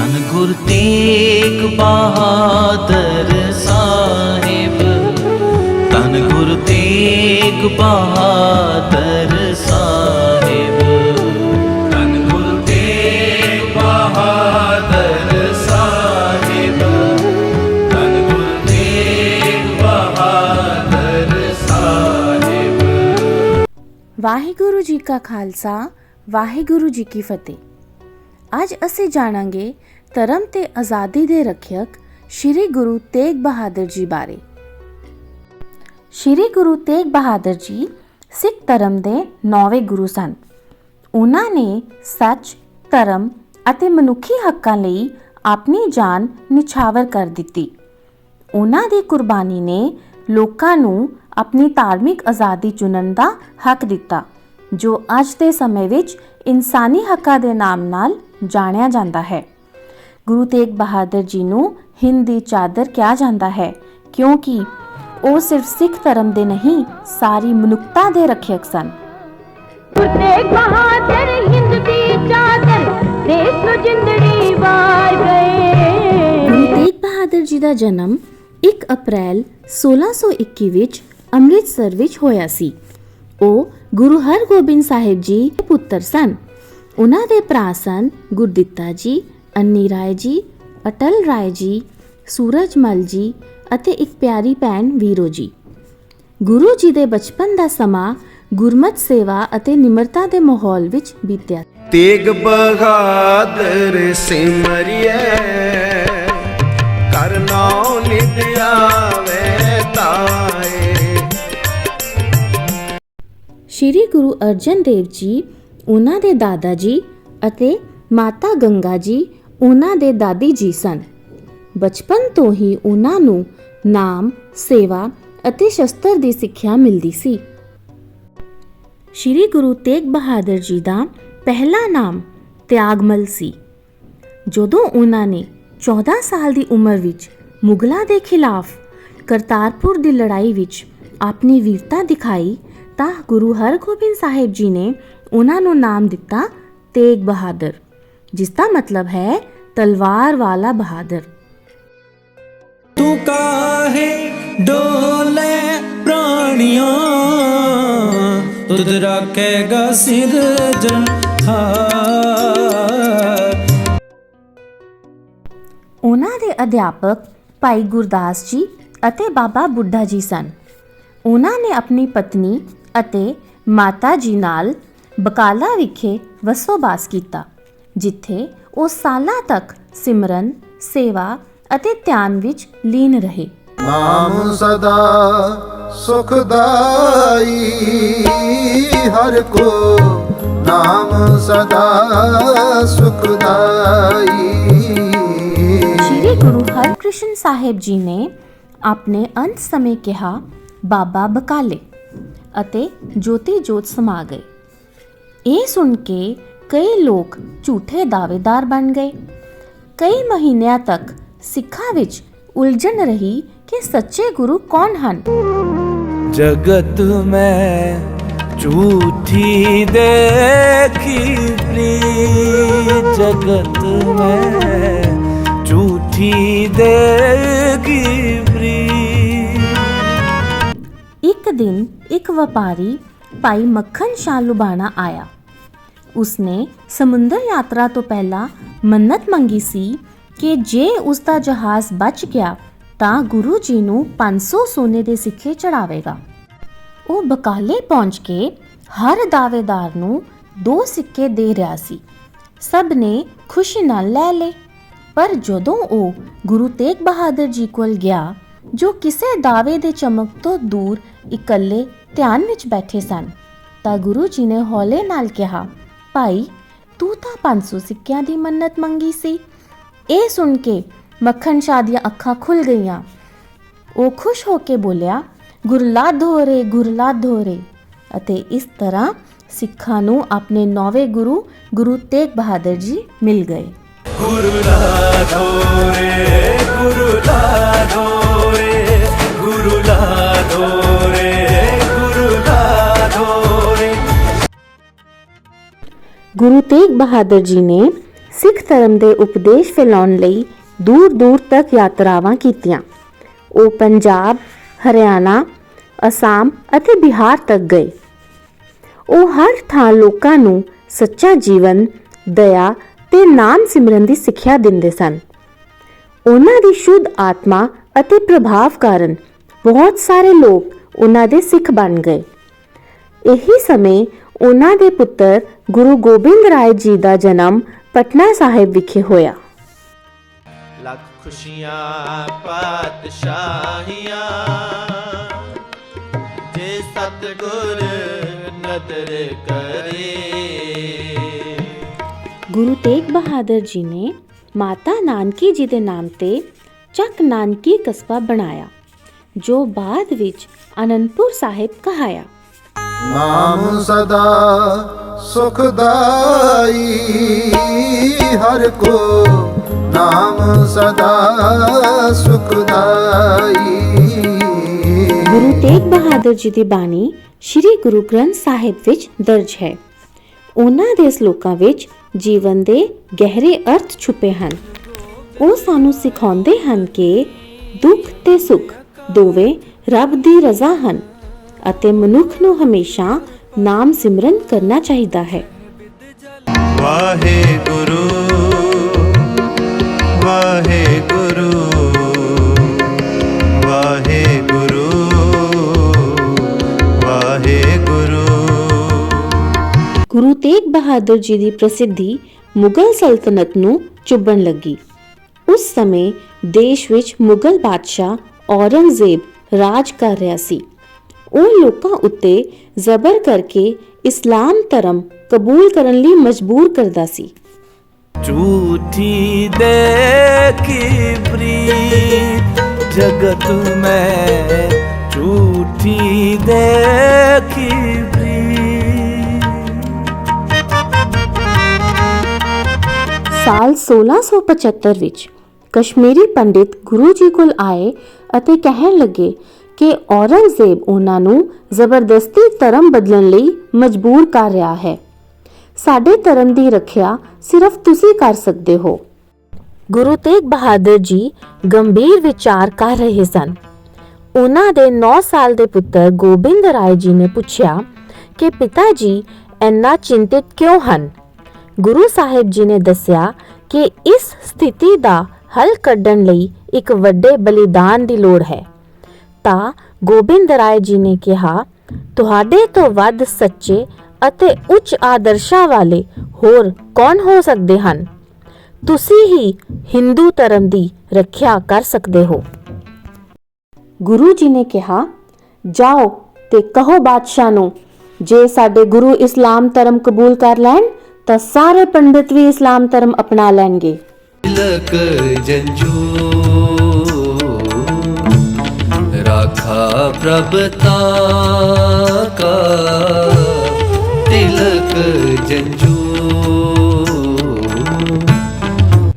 ਧੰਨ ਗੁਰ ਤੇਗ ਬਹਾਦਰ ਸਾਹਿਬ। ਧੰਨ ਗੁਰ ਤੇਗ ਬਹਾਦਰ ਸਾਹਿਬ। ਧੰਨ ਗੁਰ ਤੇਗ ਬਹਾਦਰ ਸਾਹਿਬ। ਧੰਨ ਗੁਰ ਤੇਗ ਬਹਾਦਰ ਸਾਹਿਬ। ਵਾਹਿਗੁਰੂ ਜੀ ਕਾ ਖਾਲਸਾ, ਵਾਹਿਗੁਰੂ ਜੀ ਕੀ ਫਤਿਹ। ਅੱਜ ਅਸੀਂ ਜਾਣਾਂਗੇ ਧਰਮ ਤੇ ਆਜ਼ਾਦੀ ਦੇ ਰੱਖਿਅਕ ਸ੍ਰੀ ਗੁਰੂ ਤੇਗ ਬਹਾਦਰ ਜੀ ਬਾਰੇ। ਸ੍ਰੀ ਗੁਰੂ ਤੇਗ ਬਹਾਦਰ ਜੀ ਸਿੱਖ ਧਰਮ ਦੇ ਨੌਵੇਂ ਗੁਰੂ ਸਨ। ਉਹਨਾਂ ਨੇ ਸੱਚ, ਧਰਮ ਅਤੇ ਮਨੁੱਖੀ ਹੱਕਾਂ ਲਈ ਆਪਣੀ ਜਾਨ ਨਿਛਾਵਰ ਕਰ ਦਿੱਤੀ। ਉਹਨਾਂ ਦੀ ਕੁਰਬਾਨੀ ਨੇ ਲੋਕਾਂ ਨੂੰ ਆਪਣੀ ਧਾਰਮਿਕ ਆਜ਼ਾਦੀ ਚੁਣਨ ਦਾ ਹੱਕ ਦਿੱਤਾ, ਜੋ ਅੱਜ ਦੇ ਸਮੇਂ ਵਿੱਚ ਇਨਸਾਨੀ ਹੱਕਾਂ ਦੇ ਨਾਮ ਨਾਲ ਜਾਣਿਆ ਜਾਂਦਾ ਹੈ। ਗੁਰੂ ਤੇਗ ਬਹਾਦਰ ਜੀ ਨੂੰ ਹਿੰਦ ਦੀ ਚਾਦਰ ਕਿਹਾ ਜਾਂਦਾ ਹੈ ਕਿਉਂਕਿ ਉਹ ਸਿਰਫ ਸਿੱਖ ਧਰਮ ਦੇ ਨਹੀਂ ਸਾਰੀ ਮਨੁੱਖਤਾ ਦੇ ਰੱਖਿਅਕ ਸਨ। ਤੇਗ ਬਹਾਦਰ ਹਿੰਦ ਦੀ ਚਾਦਰ ਦੇਸ਼ ਨੂੰ ਜਿੰਦੜੀ ਵਾਰ ਗਏ। ਗੁਰੂ ਤੇਗ ਬਹਾਦਰ ਜੀ ਦਾ ਜਨਮ 1 ਅਪ੍ਰੈਲ 1621 ਵਿੱਚ ਅੰਮ੍ਰਿਤਸਰ ਵਿੱਚ ਹੋਇਆ ਸੀ। ਉਹ ਗੁਰੂ ਹਰਗੋਬਿੰਦ ਸਾਹਿਬ ਜੀ ਦੇ ਪੁੱਤਰ ਸਨ। ਉਹਨਾਂ ਦੇ ਭਰਾ ਸਨ ਗੁਰਦਿੱਤਾ ਜੀ ਅੰਨੀ ਰਾਏ ਜੀ ਅਟਲ ਰਾਏ ਜੀ ਸੂਰਜਮਲ ਜੀ ਅਤੇ ਇੱਕ ਪਿਆਰੀ ਭੈਣ ਵੀਰੋ ਜੀ। ਗੁਰੂ ਜੀ ਦੇ ਬਚਪਨ ਦਾ ਸਮਾਂ ਗੁਰਮਤ ਸੇਵਾ ਅਤੇ ਨਿਮਰਤਾ ਦੇ ਮਾਹੌਲ ਵਿੱਚ ਬੀਤਿਆ। ਤੇਗ ਬਹਾਦਰ ਸਿਮਰਿਐ ਕਰਨਾਉ ਨਿਦ ਆਵੇ ਤਾਏ। ਸ਼੍ਰੀ ਗੁਰੂ ਅਰਜਨ ਦੇਵ ਜੀ ਉਹਨਾਂ ਦੇ ਦਾਦਾ ਜੀ ਅਤੇ ਮਾਤਾ ਗੰਗਾ ਜੀ ਉਹਨਾਂ ਦੇ ਦਾਦੀ ਜੀ ਸਨ। ਬਚਪਨ ਤੋਂ ਹੀ ਉਹਨਾਂ ਨੂੰ ਨਾਮ, ਸੇਵਾ ਅਤੇ ਸ਼ਸਤਰ ਦੀ ਸਿੱਖਿਆ ਮਿਲਦੀ ਸੀ। ਸ਼੍ਰੀ ਗੁਰੂ ਤੇਗ ਬਹਾਦਰ ਜੀ ਦਾ ਪਹਿਲਾ ਨਾਮ ਤਿਆਗਮਲ ਸੀ। ਜਦੋਂ ਉਹਨਾਂ ਨੇ 14 ਸਾਲ ਦੀ ਉਮਰ ਵਿੱਚ ਮੁਗਲਾਂ ਦੇ ਖਿਲਾਫ ਕਰਤਾਰਪੁਰ ਦੀ ਲੜਾਈ ਵਿੱਚ ਆਪਣੀ ਵੀਰਤਾ ਦਿਖਾਈ, ਤਾਂ ਗੁਰੂ ਹਰਗੋਬਿੰਦ ਸਾਹਿਬ ਜੀ ਨੇ ਉਹਨਾਂ ਨੂੰ ਨਾਮ ਦਿੱਤਾ ਤੇਗ ਬਹਾਦਰ ਜਿਸ ਦਾ ਮਤਲਬ ਹੈ ਤਲਵਾਰ ਵਾਲਾ ਬਹਾਦਰ। ਤੂੰ ਕਾਹੇ ਡੋਲੇ ਪ੍ਰਾਣੀਆਂ ਤੁਧ ਰੱਖੇਗਾ ਸਿਰਜਣ ਉਹਨਾਂ ਦੇ ਅਧਿਆਪਕ ਭਾਈ ਗੁਰਦਾਸ ਜੀ ਅਤੇ ਬਾਬਾ ਬੁੱਢਾ ਜੀ ਸਨ। ਉਹਨਾਂ ਨੇ ਆਪਣੀ ਪਤਨੀ ਅਤੇ ਮਾਤਾ ਜੀ ਨਾਲ ਬਕਾਲਾ ਵਿਖੇ ਵਸੋਬਾਸ ਕੀਤਾ ਜਿੱਥੇ ਉਹ ਸਾਲਾਂ ਤੱਕ ਸਿਮਰਨ ਸੇਵਾ ਅਤੇ ਧਿਆਨ ਵਿੱਚ ਲੀਨ ਰਹੇ। ਨਾਮ ਸਦਾ ਸੁਖਦਾਈ ਹਰ ਕੋ ਨਾਮ ਸਦਾ ਸੁਖਦਾਈ। ਸ਼੍ਰੀ ਗੁਰੂ ਹਰਕ੍ਰਿਸ਼ਨ ਸਾਹਿਬ ਜੀ ਨੇ ਆਪਣੇ ਅੰਤ ਸਮੇਂ ਕਿਹਾ ਬਾਬਾ ਬਕਾਲੇ ਅਤੇ ਜੋਤੀ ਜੋਤ ਸਮਾ ਗਏ। ਇਹ ਸੁਣ ਕੇ ਕਈ ਲੋਕ ਝੂਠੇ ਦਾਅਵੇਦਾਰ ਬਣ ਗਏ। ਕਈ ਮਹੀਨਿਆਂ ਤੱਕ ਸਿੱਖਾਂ ਵਿੱਚ ਉਲਝਣ ਰਹੀ ਕਿ ਸੱਚੇ ਗੁਰੂ ਕੌਣ ਹਨ। ਜਗਤ ਮੈਂ ਝੂਠੀ ਦੇਖੀ ਪ੍ਰੀਤ। ਜਗਤ ਮੈਂ ਝੂਠੀ ਦੇਖੀ ਪ੍ਰੀਤ। ਇੱਕ ਦਿਨ ਇੱਕ ਵਪਾਰੀ ਭਾਈ ਮੱਖਣ ਸ਼ਾਹ ਲੁਬਾਣਾ ਆਇਆ। ਉਸਨੇ ਸਮੁੰਦਰ ਯਾਤਰਾ ਤੋਂ ਪਹਿਲਾਂ ਮੰਨਤ ਮੰਗੀ ਸੀ ਕਿ ਜੇ ਉਸ ਦਾ ਜਹਾਜ਼ ਬਚ ਗਿਆ, ਤਾਂ ਗੁਰੂ ਜੀ ਨੂੰ 500 ਸੋਨੇ ਦੇ ਸਿੱਕੇ ਚੜਾਵੇਗਾ। ਉਹ ਬਕਾਲੇ ਪਹੁੰਚ ਕੇ ਹਰ ਦਾਵੇਦਾਰ ਨੂੰ ਦੋ ਸਿੱਕੇ ਦੇ ਰਿਹਾ ਸੀ। ਸਭ ਨੇ ਖੁਸ਼ੀ ਨਾਲ ਲੈ ਲਏ। ਪਰ ਜਦੋਂ ਉਹ ਗੁਰੂ ਤੇਗ ਬਹਾਦਰ ਜੀ ਕੋਲ ਗਿਆ, ਜੋ ਕਿਸੇ ਦਾਅਵੇ ਦੇ ਚਮਕ ਤੋਂ ਦੂਰ, ਇਕੱਲੇ ਧਿਆਨ ਵਿੱਚ ਬੈਠੇ ਸਨ। ਤਾਂ ਗੁਰੂ ਜੀ ਨੇ ਹੌਲੇ ਨਾਲ ਕਿਹਾ, ਭਾਈ, ਤੂੰ ਤਾਂ 500 ਸਿੱਕਿਆਂ ਦੀ ਮੰਨਤ ਮੰਗੀ ਸੀ। ਇਹ ਸੁਣ ਕੇ ਮੱਖਣ ਸ਼ਾਹ ਦੀਆਂ ਅੱਖਾਂ ਖੁੱਲ ਗਈਆਂ। ਉਹ ਖੁਸ਼ ਹੋ ਕੇ ਬੋਲਿਆ ਗੁਰਲਾਦ ਹੋ ਰੇ। ਗੁਰਲਾਦ ਅਤੇ ਇਸ ਤਰ੍ਹਾਂ ਸਿੱਖਾਂ ਨੂੰ ਆਪਣੇ ਨੌਵੇਂ ਗੁਰੂ ਗੁਰੂ ਤੇਗ ਬਹਾਦਰ ਜੀ ਮਿਲ ਗਏ। ਗੁਰੂ ਲਾਧੋ ਰੇ ਗੁਰੂ ਲਾਧੋ ਰੇ ਗੁਰੂ ਤੇਗ ਬਹਾਦਰ ਜੀ ਨੇ ਸਿੱਖ ਧਰਮ ਦੇ ਉਪਦੇਸ਼ ਫੈਲਾਉਣ ਲਈ ਦੂਰ-ਦੂਰ ਤੱਕ ਯਾਤਰਾਵਾਂ ਕੀਤੀਆਂ। ਉਹ ਪੰਜਾਬ, ਹਰਿਆਣਾ, ਅਸਾਮ ਅਤੇ ਬਿਹਾਰ ਤੱਕ ਗਏ। ਉਹ ਹਰ ਥਾਂ ਲੋਕਾਂ ਨੂੰ ਸੱਚਾ ਜੀਵਨ, ਦਇਆ ਤੇ ਨਾਮ ਸਿਮਰਨ ਦੀ ਸਿੱਖਿਆ ਦਿੰਦੇ ਸਨ। ਉਹਨਾਂ ਦੀ ਸ਼ੁੱਧ ਆਤਮਾ ਅਤੇ ਪ੍ਰਭਾਵ ਕਾਰਨ ਬਹੁਤ ਸਾਰੇ ਲੋਕ ਉਹਨਾਂ ਦੇ ਸਿੱਖ ਬਣ ਗਏ। ਇਹੀ ਸਮੇਂ ਉਹਨਾਂ ਦੇ ਪੁੱਤਰ ਗੁਰੂ ਗੋਬਿੰਦ ਰਾਏ ਜੀ ਦਾ ਜਨਮ ਪਟਨਾ ਸਾਹਿਬ ਵਿਖੇ ਹੋਇਆ। ਲੱਖ ਖੁਸ਼ੀਆਂ ਪਾਤਸ਼ਾਹੀਆਂ ਜੇ ਸਤਗੁਰ ਨਦਰ ਕਰੇ। ਗੁਰੂ ਤੇਗ ਬਹਾਦਰ ਜੀ ਨੇ ਮਾਤਾ ਨਾਨਕੀ ਜੀ ਦੇ ਨਾਮ ਤੇ ਚੱਕ ਨਾਨਕੀ ਕਸਬਾ ਬਣਾਇਆ ਜੋ ਬਾਅਦ ਵਿੱਚ ਅਨੰਦਪੁਰ ਸਾਹਿਬ ਕਹਾਇਆ। ਨਾਮ ਸਦਾ ਸੁਖਦਾਈ। ਹਰ ਕੋ ਨਾਮ ਸਦਾ ਸੁਖਦਾਈ। ਗੁਰੂ ਤੇਗ ਬਹਾਦਰ ਜੀ ਦੀ ਬਾਣੀ ਸ੍ਰੀ ਗੁਰੂ ਗ੍ਰੰਥ ਸਾਹਿਬ ਵਿੱਚ ਦਰਜ ਹੈ। ਉਹਨਾਂ ਦੇ ਸ਼ਲੋਕਾਂ ਵਿੱਚ ਜੀਵਨ ਦੇ ਗਹਿਰੇ ਅਰਥ ਛੁਪੇ ਹਨ। ਉਹ ਸਾਨੂੰ ਸਿਖਾਉਂਦੇ ਹਨ ਕਿ ਦੁੱਖ ਤੇ ਸੁੱਖ ਦੋਵੇਂ ਰੱਬ ਦੀ ਰਜ਼ਾ ਹਨ। ਅਤੇ ਮਨੁੱਖ ਨੂੰ ਹਮੇਸ਼ਾ ਨਾਮ ਸਿਮਰਨ ਕਰਨਾ ਚਾਹੀਦਾ ਹੈ। ਵਾਹਿਗੁਰੂ ਵਾਹਿਗੁਰੂ ਵਾਹਿਗੁਰੂ ਵਾਹਿਗੁਰੂ। ਗੁਰੂ ਤੇਗ ਬਹਾਦਰ ਜੀ ਦੀ ਪ੍ਰਸਿੱਧੀ ਮੁਗਲ ਸਲਤਨਤ ਨੂੰ ਚੁੱਭਣ ਲੱਗੀ। ਉਸ ਸਮੇਂ ਦੇਸ਼ ਵਿੱਚ ਮੁਗਲ ਬਾਦਸ਼ਾਹ ਔਰੰਗਜ਼ੇਬ ਰਾਜ ਕਰ ਰਿਹਾ ਸੀ। ਉਹ ਲੋਕਾਂ ਉੱਤੇ ਜ਼ਬਰ ਕਰਕੇ ਇਸਲਾਮ ਧਰਮ ਕਬੂਲ ਕਰਨ ਲਈ ਮਜਬੂਰ ਕਰਦਾ ਸੀ। ਝੂਠੀ ਦੇ ਕਿਬਰੀਤ ਜਗਤ ਮੈਂ ਝੂਠੀ ਦੇ ਕਿਬਰੀਤ। ਸਾਲ 1675 ਵਿੱਚ ਕਸ਼ਮੀਰੀ ਪੰਡਿਤ ਗੁਰੂ ਜੀ ਕੋਲ ਆਏ ਅਤੇ ਕਹਿਣ ਲੱਗੇ ਕਿ ਔਰੰਗਜ਼ੇਬ ਉਹਨਾਂ ਨੂੰ ਜ਼ਬਰਦਸਤੀ ਧਰਮ ਬਦਲਣ ਲਈ ਮਜਬੂਰ ਕਰ ਰਿਹਾ ਹੈ। ਸਾਡੇ ਧਰਮ ਦੀ ਰੱਖਿਆ ਸਿਰਫ ਤੁਸੀਂ ਕਰ ਸਕਦੇ ਹੋ। ਗੁਰੂ ਤੇਗ ਬਹਾਦਰ ਜੀ ਗੰਭੀਰ ਵਿਚਾਰ ਕਰ ਰਹੇ ਸਨ। ਉਹਨਾਂ ਦੇ 9 ਸਾਲ ਦੇ ਪੁੱਤਰ ਗੋਬਿੰਦ ਰਾਏ ਜੀ ਨੇ ਪੁੱਛਿਆ ਕਿ ਪਿਤਾ ਜੀ, ਇੰਨਾ ਚਿੰਤਿਤ ਕਿਉਂ ਹਨ? ਗੁਰੂ ਸਾਹਿਬ ਜੀ ਨੇ ਦੱਸਿਆ ਕਿ ਇਸ ਸਥਿਤੀ ਦਾ ਹੱਲ ਕੱਢਣ ਲਈ ਇੱਕ ਵੱਡੇ ਬਲੀਦਾਨ ਦੀ ਲੋੜ ਹੈ। ਤਾਂ ਗੋਬਿੰਦ ਰਾਏ ਜੀ ਨੇ ਕਿਹਾ ਤੁਹਾਡੇ ਤੋਂ ਵੱਧ ਸੱਚੇ ਅਤੇ ਉੱਚ ਆਦਰਸ਼ਾਂ ਵਾਲੇ ਹੋਰ ਕੌਣ ਹੋ ਸਕਦੇ ਹਨ? ਤੁਸੀਂ ਹੀ Hindu ਧਰਮ ਦੀ ਰੱਖਿਆ ਕਰ ਸਕਦੇ ਹੋ। ਗੁਰੂ ਜੀ ਨੇ ਕਿਹਾ ਜਾਓ ਤੇ ਕਹੋ ਬਾਦਸ਼ਾਹ ਨੂੰ ਜੇ ਸਾਡੇ ਗੁਰੂ ਇਸਲਾਮ ਧਰਮ ਕਬੂਲ ਕਰ ਲੈਣ ਤਾਂ ਸਾਰੇ ਪੰਡਿਤ ਵੀ ਇਸਲਾਮ ਧਰਮ ਅਪਣਾ ਲੈਣਗੇ। ਲਕ ਜੰਜੂ प्रभता का तिलक जंजू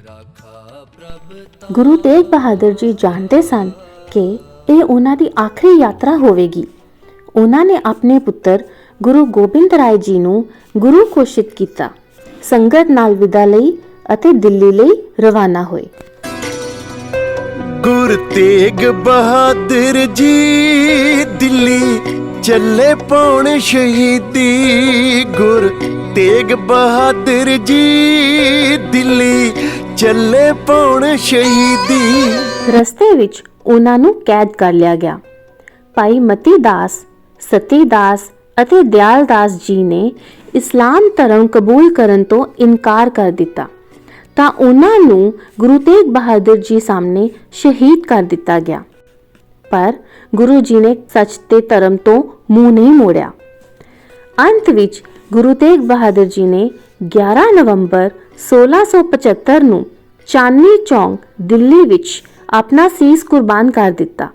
राखा प्रभता ਗੁਰੂ ਤੇਗ ਬਹਾਦਰ ਜੀ ਜਾਣਦੇ ਸਨ ਕਿ ਇਹ ਉਹਨਾਂ ਦੀ ਆਖਰੀ ਯਾਤਰਾ ਹੋਵੇਗੀ ਉਹਨਾਂ ਨੇ ਆਪਣੇ ਪੁੱਤਰ ਗੁਰੂ ਗੋਬਿੰਦ ਰਾਏ ਜੀ ਨੂੰ ਗੁਰੂ ਘੋਸ਼ਿਤ ਕੀਤਾ ਸੰਗਤ ਨਾਲ ਵਿਦਾ ਲਈ ਅਤੇ ਦਿੱਲੀ ਲਈ ਰਵਾਨਾ ਹੋਏ ਗੁਰ ਤੇਗ ਬਹਾਦਰ ਜੀ, ਦਿੱਲੀ ਚੱਲੇ ਪਾਉਣ ਸ਼ਹੀਦੀ। ਗੁਰ ਤੇਗ ਬਹਾਦਰ ਜੀ, ਦਿੱਲੀ ਚੱਲੇ ਪਾਉਣ ਸ਼ਹੀਦੀ। ਰਸਤੇ ਵਿੱਚ ਉਹਨਾਂ ਨੂੰ ਕੈਦ ਕਰ ਲਿਆ ਗਿਆ। ਭਾਈ ਮਤੀ ਦਾਸ, ਸਤੀ ਦਾਸ ਅਤੇ ਦਿਆਲ ਦਾਸ ਜੀ ਨੇ ਇਸਲਾਮ ਧਰਮ ਕਬੂਲ ਕਰਨ ਤੋਂ ਇਨਕਾਰ ਕਰ ਦਿੱਤਾ। ਤਾਂ ਉਹਨਾਂ ਨੂੰ ਗੁਰੂ ਤੇਗ ਬਹਾਦਰ ਜੀ ਸਾਹਮਣੇ ਸ਼ਹੀਦ ਕਰ ਦਿੱਤਾ ਗਿਆ। ਪਰ ਗੁਰੂ ਜੀ ਨੇ ਸੱਚ ਤੇ ਧਰਮ ਤੋਂ ਮੂੰਹ ਨਹੀਂ ਮੋੜਿਆ। ਅੰਤ ਵਿੱਚ ਗੁਰੂ ਤੇਗ ਬਹਾਦਰ ਜੀ ਨੇ 11 ਨਵੰਬਰ 1675 ਨੂੰ ਚਾਂਦਨੀ ਚੌਂਕ, ਦਿੱਲੀ ਵਿੱਚ ਆਪਣਾ ਸੀਸ ਕੁਰਬਾਨ ਕਰ ਦਿੱਤਾ।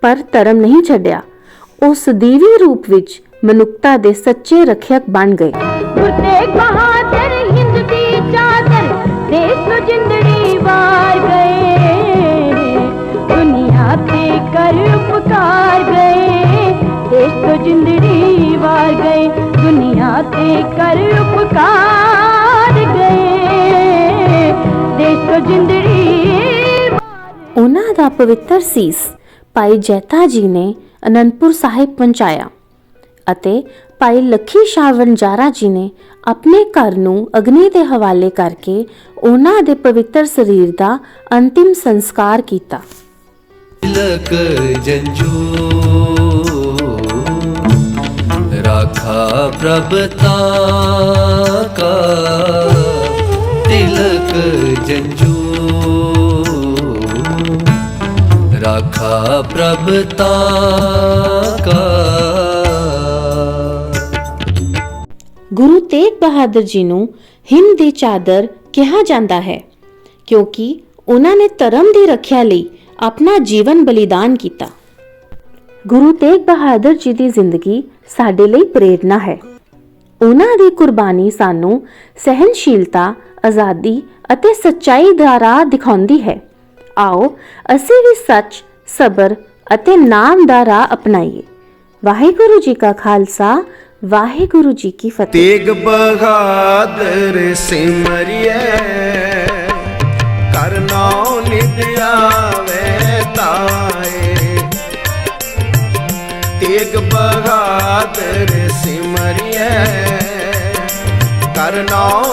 ਪਰ ਧਰਮ ਨਹੀਂ ਛੱਡਿਆ। ਉਹ ਸਦੀਵੀ ਰੂਪ ਵਿੱਚ ਮਨੁੱਖਤਾ ਦੇ ਸੱਚੇ ਰੱਖਿਅਕ ਬਣ ਗਏ। ਗੁਰ ਤੇਗ ਬਹਾਦਰ ਜਿੰਦੜੀ ਵਾਰ ਗਏ ਦੁਨੀਆ ਤੇ ਕਰ ਉਪਕਾਰ ਗਏ। ਦੇਸ਼ ਤੋਂ ਜਿੰਦੜੀ ਉਹਨਾਂ ਦਾ ਪਵਿੱਤਰ ਸੀਸ ਭਾਈ ਜੈਤਾ ਜੀ ਨੇ ਅਨੰਦਪੁਰ ਸਾਹਿਬ ਪਹੁੰਚਾਇਆ ਅਤੇ ਭਾਈ ਲੱਖੀ ਸ਼ਾਹ ਜਾਰਾ ਜੀ ਨੇ ਆਪਣੇ ਘਰ ਨੂੰ ਅਗਨੀ ਦੇ ਹਵਾਲੇ ਕਰਕੇ ਉਹਨਾਂ ਦੇ ਪਵਿੱਤਰ ਸਰੀਰ ਦਾ ਅੰਤਿਮ ਸੰਸਕਾਰ ਕੀਤਾ। ਲਕ ਜੰਜੂ राखा प्रभता का तिलक जंजू राखा प्रभता का ਗੁਰੂ ਤੇਗ ਬਹਾਦਰ ਜੀ ਨੂੰ ਹਿੰਦ ਦੀ ਚਾਦਰ ਕਿਹਾ ਜਾਂਦਾ ਹੈ ਕਿਉਂਕਿ ਉਹਨਾਂ ਨੇ ਧਰਮ ਦੀ ਰੱਖਿਆ ਲਈ ਆਪਣਾ ਜੀਵਨ ਬਲੀਦਾਨ ਕੀਤਾ ਗੁਰੂ ਤੇਗ ਬਹਾਦਰ ਜੀ ਦੀ ਜ਼ਿੰਦਗੀ ਸਾਡੇ ਲਈ ਪ੍ਰੇਰਣਾ ਹੈ। ਉਹਨਾਂ ਦੀ ਕੁਰਬਾਨੀ ਸਾਨੂੰ ਸਹਿਨਸ਼ੀਲਤਾ ਆਜ਼ਾਦੀ ਅਤੇ ਸੱਚਾਈ ਦਾ ਰਾਹ ਦਿਖਾਉਂਦੀ ਹੈ। ਆਓ ਅਸੀਂ ਵੀ ਸੱਚ, ਸਬਰ ਅਤੇ ਨਾਮ ਦਾ ਰਾਹ ਅਪਣਾਈਏ। ਵਾਹਿਗੁਰੂ ਜੀ ਕਾ ਖਾਲਸਾ, ਵਾਹਿਗੁਰੂ ਜੀ ਕੀ ਫਤਿਹ। ਤੇਗ ਬਹਾਦਰ ਸਿਮਰਿਐ ਬਹਾਦਰ